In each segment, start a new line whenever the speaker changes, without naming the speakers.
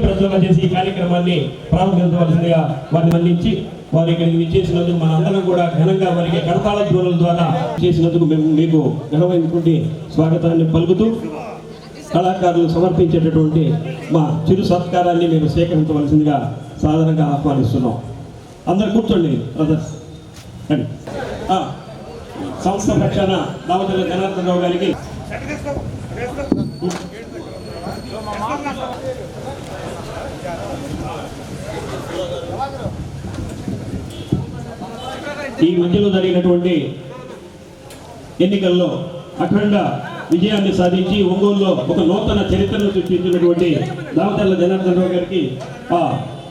జ్యోతి చేసి ఈ కార్యక్రమాన్ని ప్రారంభించవలసిందిగా వారిని మన్నించి వారు ఇక్కడికి విచ్చేసినందుకు మన అందరం కూడా ఘనంగా వారికి కడతాళ ధ్వనుల ద్వారా చేసినందుకు మేము మీకు ఘనమైనటువంటి స్వాగతాన్ని పలుకుతూ కళాకారులు సమర్పించేటటువంటి మా చిరు సత్కారాన్ని మేము సేకరించవలసిందిగా సాధారణంగా ఆహ్వానిస్తున్నాం. అందరు కూర్చోండి బ్రదర్స్ సంస్థ పక్షాన దావతల జనార్దన్ రావు గారికి. ఈ మధ్యలో జరిగినటువంటి ఎన్నికల్లో అఖండ విజయాన్ని సాధించి ఒంగోలులో ఒక నూతన చరిత్రను సృష్టించినటువంటి దామచర్ల జనార్దన్ రావు గారికి ఆ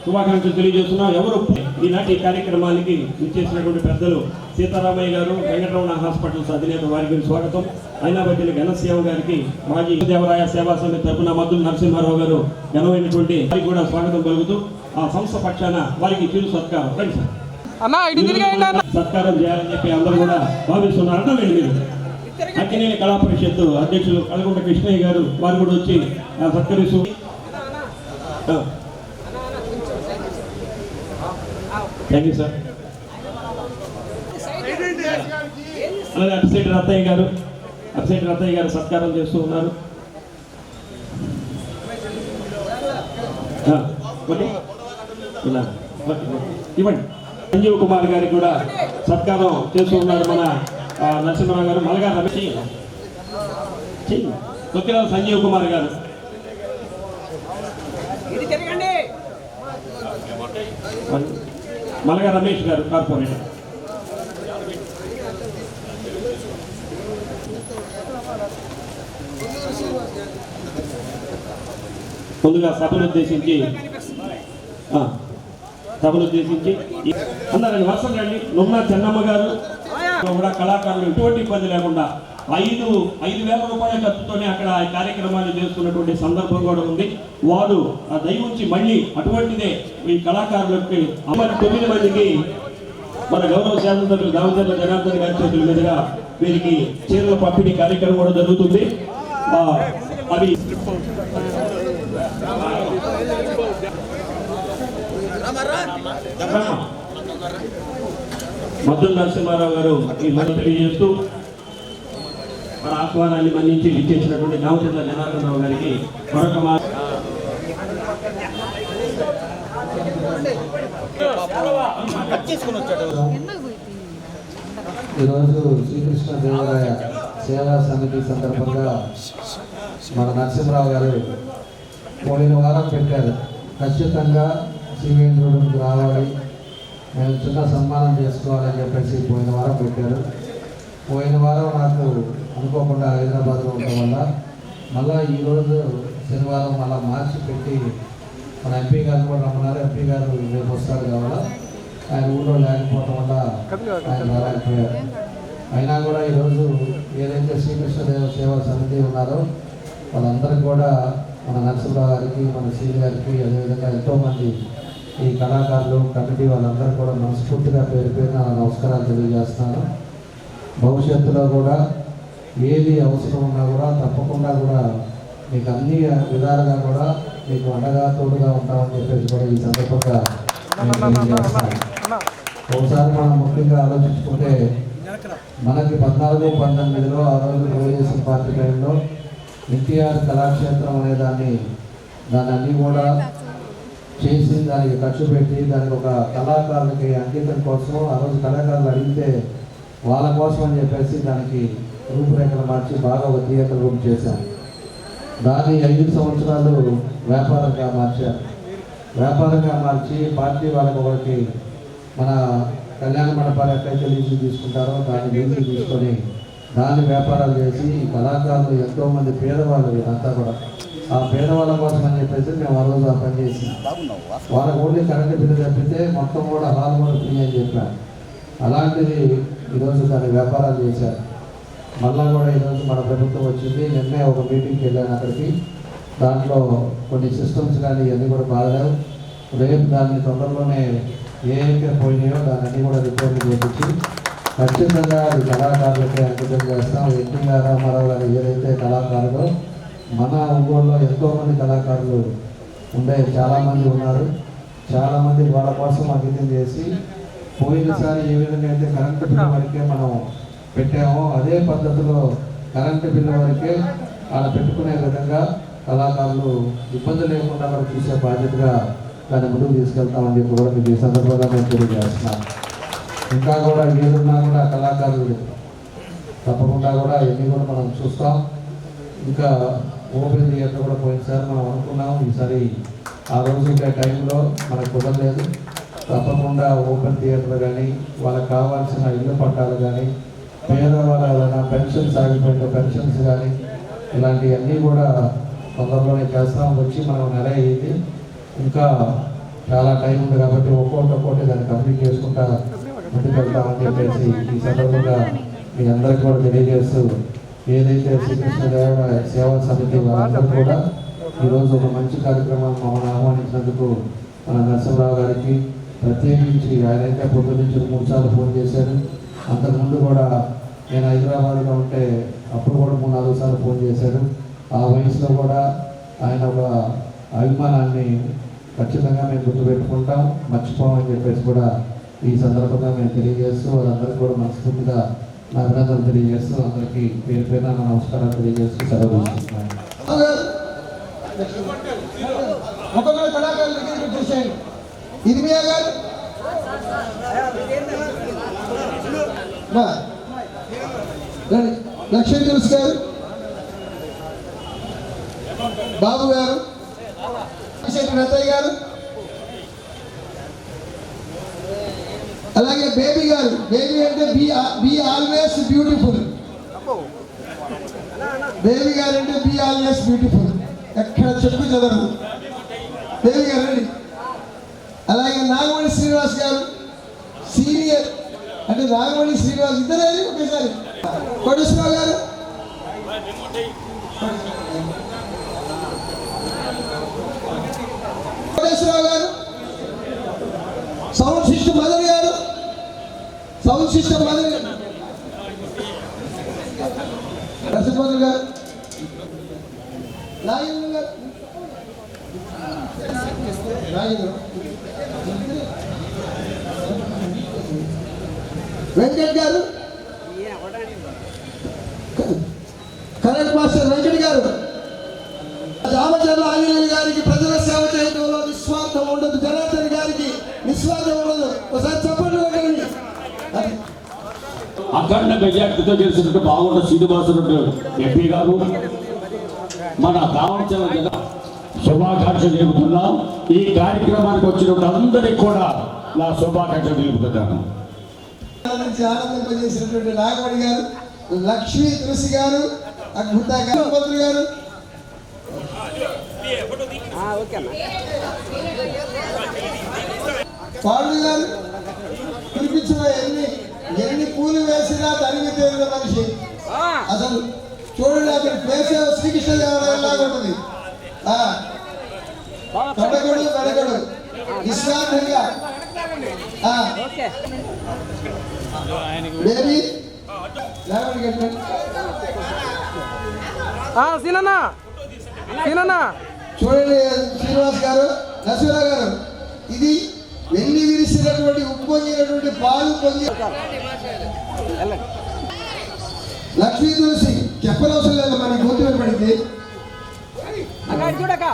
శుభాకాంక్షలు తెలియజేస్తున్నాం. ఎవరు ఈనాటి కార్యక్రమానికి విచ్చేసినటువంటి పెద్దలు సీతారామయ్య గారు వెంకటరమణ హాస్పిటల్స్ అధినేత వారికి స్వాగతం. అయినాబట్టిన ఘనశ్యామ గారికి మాజీ దేవరాయ సేవా సమితి తరపున మద్దుల నరసింహారావు గారు ఘనమైనటువంటి వారికి కూడా స్వాగతం పలుకుతూ ఆ సంస్థ పక్షాన వారికి చిరు సత్కారం. సత్కారం చేయాలని చెప్పి అందరూ కూడా భావిస్తున్నారు. అర్థమైంది మీరు. అక్కినేని కళా పరిషత్తు అధ్యక్షులు కలగుంట కృష్ణయ్య గారు వారు కూడా వచ్చి సత్కరిస్తూ థ్యాంక్ యూ సార్ అలాగే అటు రత్తయ్య గారు అటు రత్తయ్య గారు సత్కారం చేస్తూ ఉన్నారు. ఇవ్వండి. సంజీవ్ కుమార్ గారికి కూడా సత్కారం చేస్తూ ఉన్నారు మన నరసింహరావు గారు. మలగా రమేష్ చెయ్యి. సంజీవ్ కుమార్ గారు. మలగా రమేష్ గారు కార్పొరేటర్ ముందుగా సభను ఉద్దేశించి ఆ, సభను ఉద్దేశించి అందరూ వర్షం రండి. నుమ్మ చెన్నమ్మ గారు కూడా కళాకారులు ఎటువంటి ఇబ్బంది లేకుండా ఐదు ఐదు వేల రూపాయల ఖర్చుతోనే అక్కడ ఈ కార్యక్రమాన్ని చేస్తున్నటువంటి సందర్భం కూడా ఉంది. వారు ఆ దయ ఉంచి మళ్ళీ అటువంటిదే ఈ కళాకారులకి అమ్మని తొమ్మిది మందికి మన గౌరవ శాసనసభ్యులు దామచర్ల జనార్దన్ గారి చేతుల మీదుగా వీరికి చీరల పంపిణీ కార్యక్రమం కూడా జరుగుతుంది. ఆ, అవి మద్దుల నరసింహారావు గారు ఈ మనం తెలియజేస్తూ మన ఆహ్వానాన్ని మన్నించి విచ్చేసినటువంటి దామచర్ల జనార్దన్ రావు గారికి మరొక మా
ఈరోజు శ్రీకృష్ణ దేవరాయ సేవా సమితి సందర్భంగా మన నరసింహరావు గారు పోయిన వారం పెట్టారు. ఖచ్చితంగా శివేంద్రుడికి రావాలి. మేము చిన్న సన్మానం చేసుకోవాలని చెప్పేసి పోయిన వారం పెట్టారు. పోయిన వారం నాకు అనుకోకుండా హైదరాబాద్లో ఉండడం వల్ల మళ్ళా ఈరోజు శనివారం మళ్ళా మార్చి పెట్టి మన ఎంపీ గారు కూడా రమ్మన్నారు. ఎంపీ గారు రేపు వస్తారు కావాలా? ఆయన ఊళ్ళో లేకపోవటం వల్ల ఆయన రాలేకపోయారు. అయినా కూడా ఈరోజు ఏదైతే శ్రీకృష్ణదేవ సేవా సమితి ఉన్నారో వాళ్ళందరికీ కూడా మన నరసింహరావు గారికి మన శ్రీ గారికి అదేవిధంగా ఎంతోమంది ఈ కళాకారులు కమిటీ వాళ్ళందరూ కూడా మనస్ఫూర్తిగా పేరు పేరున నా నమస్కారాలు తెలియజేస్తున్నాను. భవిష్యత్తులో కూడా ఏది అవసరం ఉన్నా కూడా తప్పకుండా కూడా మీకు అన్ని విధాలుగా కూడా మీకు అండగా తోడుగా ఉంటామని చెప్పేసి కూడా ఈ సందర్భంగా ఒకసారి మనం ముఖ్యంగా ఆలోచించుకుంటే మనకి పద్నాలుగు పంతొమ్మిదిలో ఆ రోజు తెలుగుదేశం పార్టీ టైంలో ఎన్టీఆర్ కళాక్షేత్రం అనే దాన్ని దాన్ని అన్నీ కూడా చేసి దానికి ఖర్చు పెట్టి దానికి ఒక కళాకారులకి అంకితం కోసం ఆ రోజు కళాకారులు అడిగితే వాళ్ళ కోసం అని చెప్పేసి దానికి రూపురేఖలు మార్చి బాగా ఒక రూపు రూమ్ దాన్ని ఐదు సంవత్సరాలు వ్యాపారంగా మార్చారు. వ్యాపారంగా మార్చి పార్టీ వాళ్ళకి ఒకరికి మన కళ్యాణ మండపాలు ఎక్కడైతే లీజు తీసుకుంటారో దాన్ని లీజు తీసుకొని దాన్ని వ్యాపారాలు చేసి కళాకారులు ఎంతోమంది పేదవాళ్ళు వీళ్ళంతా కూడా. ఆ పేదవాళ్ళ కోసం అని చెప్పేసి మేము ఆ రోజు ఆ పని చేసినాం. వాళ్ళకి ఓన్లీ కరెంట్ బిల్లు తప్పితే మొత్తం కూడా హాల్ కూడా ఫ్రీ అని చెప్పాను అలాంటిది ఈరోజు దాని వ్యాపారాలు చేశారు. మళ్ళా కూడా ఈరోజు మన ప్రభుత్వం వచ్చింది. నిన్నే ఒక మీటింగ్కి వెళ్ళాను అక్కడికి. దాంట్లో కొన్ని సిస్టమ్స్ కానీ ఇవన్నీ కూడా బాగలేవు. రేపు దాన్ని తొందరలోనే ఏ అయితే పోయినాయో దాన్ని అన్నీ కూడా రిపేర్లు చేయించి ఖచ్చితంగా అది కళాకారులకే అంకితం చేస్తాం. ఎన్టీఆర్ రామారావు గారు ఏదైతే కళాకారులు మన ఊళ్ళో ఎంతోమంది కళాకారులు ఉండే చాలామంది ఉన్నారు. చాలామంది వాళ్ళ కోసం అంకితం చేసి పోయినసారి ఏ విధంగా అయితే కరెంటు బిల్లు వరకే మనం పెట్టామో అదే పద్ధతిలో కరెంటు బిల్లు వరకే అలా పెట్టుకునే విధంగా కళాకారులు ఇబ్బంది లేకుండా మనం చూసే బాధ్యతగా దాన్ని ముందుకు తీసుకెళ్తామని చెప్పి కూడా మీకు ఈ సందర్భంగా నేను తెలియజేస్తున్నాను. ఇంకా కూడా వీరున్నా కూడా కళాకారులు తప్పకుండా కూడా ఇవన్నీ కూడా మనం చూస్తాం. ఇంకా ఓపెన్ థియేటర్ కూడా పోయినసారి మనం అనుకున్నాం ఈసారి ఆ రోజు ఇంకా టైంలో మనకు కుదరలేదు. తప్పకుండా ఓపెన్ థియేటర్ కానీ వాళ్ళకి కావాల్సిన ఇల్లు పట్టాలు కానీ పేదవాళ్ళ పెన్షన్స్ ఆగిపోయిన పెన్షన్స్ కానీ ఇలాంటివన్నీ కూడా తొందరలోనే చేస్తాం వచ్చి మనం నెల అయ్యింది ఇంకా చాలా టైం ఉంది కాబట్టి ఒక్కొక్కటి ఒక్కొక్కటి దాన్ని కంప్లీట్ చేసుకుంటా ముందుకు వెళ్తామని చెప్పేసి ఈ సందర్భంగా మీ అందరికీ కూడా తెలియజేస్తూ ఏదైతే శ్రీకృష్ణదేవరాయ సేవా సమితి వారందరూ కూడా ఈరోజు ఒక మంచి కార్యక్రమం మమ్మల్ని ఆహ్వానించినందుకు మన నరసింహరావు గారికి ప్రత్యేకించి ఆయనైతే పొద్దు నుంచి మూడు సార్లు ఫోన్ చేశారు. అంతకుముందు కూడా నేను హైదరాబాద్లో ఉంటే అప్పుడు కూడా మూడు నాలుగు సార్లు ఫోన్ చేశారు ఆ వయసులో కూడా ఆయన ఒక అభిమానాన్ని ఖచ్చితంగా మేము గుర్తుపెట్టుకుంటాం మర్చిపోమని చెప్పేసి కూడా ఈ సందర్భంగా మేము తెలియజేస్తూ వాళ్ళందరికీ కూడా మనస్ఫూర్తిగా నా అభినందనలు తెలియజేస్తూ అందరికీ పేరు పేరున నా నమస్కారాలు తెలియజేస్తూ సెలవు తీసుకుంటున్నాను
ఇది మీ గారు. లక్ష్మీ తులసి గారు. బాబు గారు. శెట్టి గారు. అలాగే బేబీ గారు. బేబీ అంటే B B always beautiful. Baby garu అంటే బి ఆల్వేస్ బ్యూటిఫుల్. ఎక్కడ చెప్పు చదవదు బేబీ గారు అండి అలాగే నాగమణి శ్రీనివాస్ గారు. సీనియర్. అంటే నాగమణి శ్రీనివాస్ ఇద్దరే ఒకేసారి. Koteswararao garu. Koteswararao garu. Sound system mother garu. Sound system mother garu. Mother garu. Nagendra garu. Nagendra. Venkat గారు. కరెంట్ మాస్టర్ వెంకట్ గారు. రామచంద్ర ఆంజనేయులు గారికి ప్రజల సేవ చేయడంలో నిస్వార్థం ఉండదు. జనార్దన్ గారికి నిస్వార్థం ఉండదు. ఒకసారి చెప్పండి
అఖండ మెజార్టీతో గెలిచినట్టు బాగుండ శ్రీనివాసరెడ్డి ఎంపీ గారు. మన కావలసిన జన శుభాకాంక్షలు తెలుపుతున్నాం ఈ కార్యక్రమానికి వచ్చిన అందరికీ కూడా నా శుభాకాంక్షలు తెలుపుతున్నాను.
ఆనందింపజేసినటువంటి నాగమణి గారు లక్ష్మీ తులసి గారు అద్భుత గారు మంత్రి గారు. పాండు గారు కురిపించిన ఎన్ని ఎన్ని పూలు వేసినా తరిగి తీరిన మనిషి. అసలు చూడండి అతని ప్లేస్ శ్రీకృష్ణ దేవరాయలాగా ఉంటుంది. తొడగడు నిస్వార్థంగా ఆ, బేబీ లేవండి
సీనన్న. సీనన్న.
చూడండి శ్రీనివాస్ గారు నరసింహరావు గారు ఇది వెండి విరిసినటువంటి ఉప్పొంగినటువంటి పాలు పొంగి లక్ష్మీ తులసి చెప్పనవసరం లేదు మనకి గుర్తు పడింది
అక్కడ చూడక.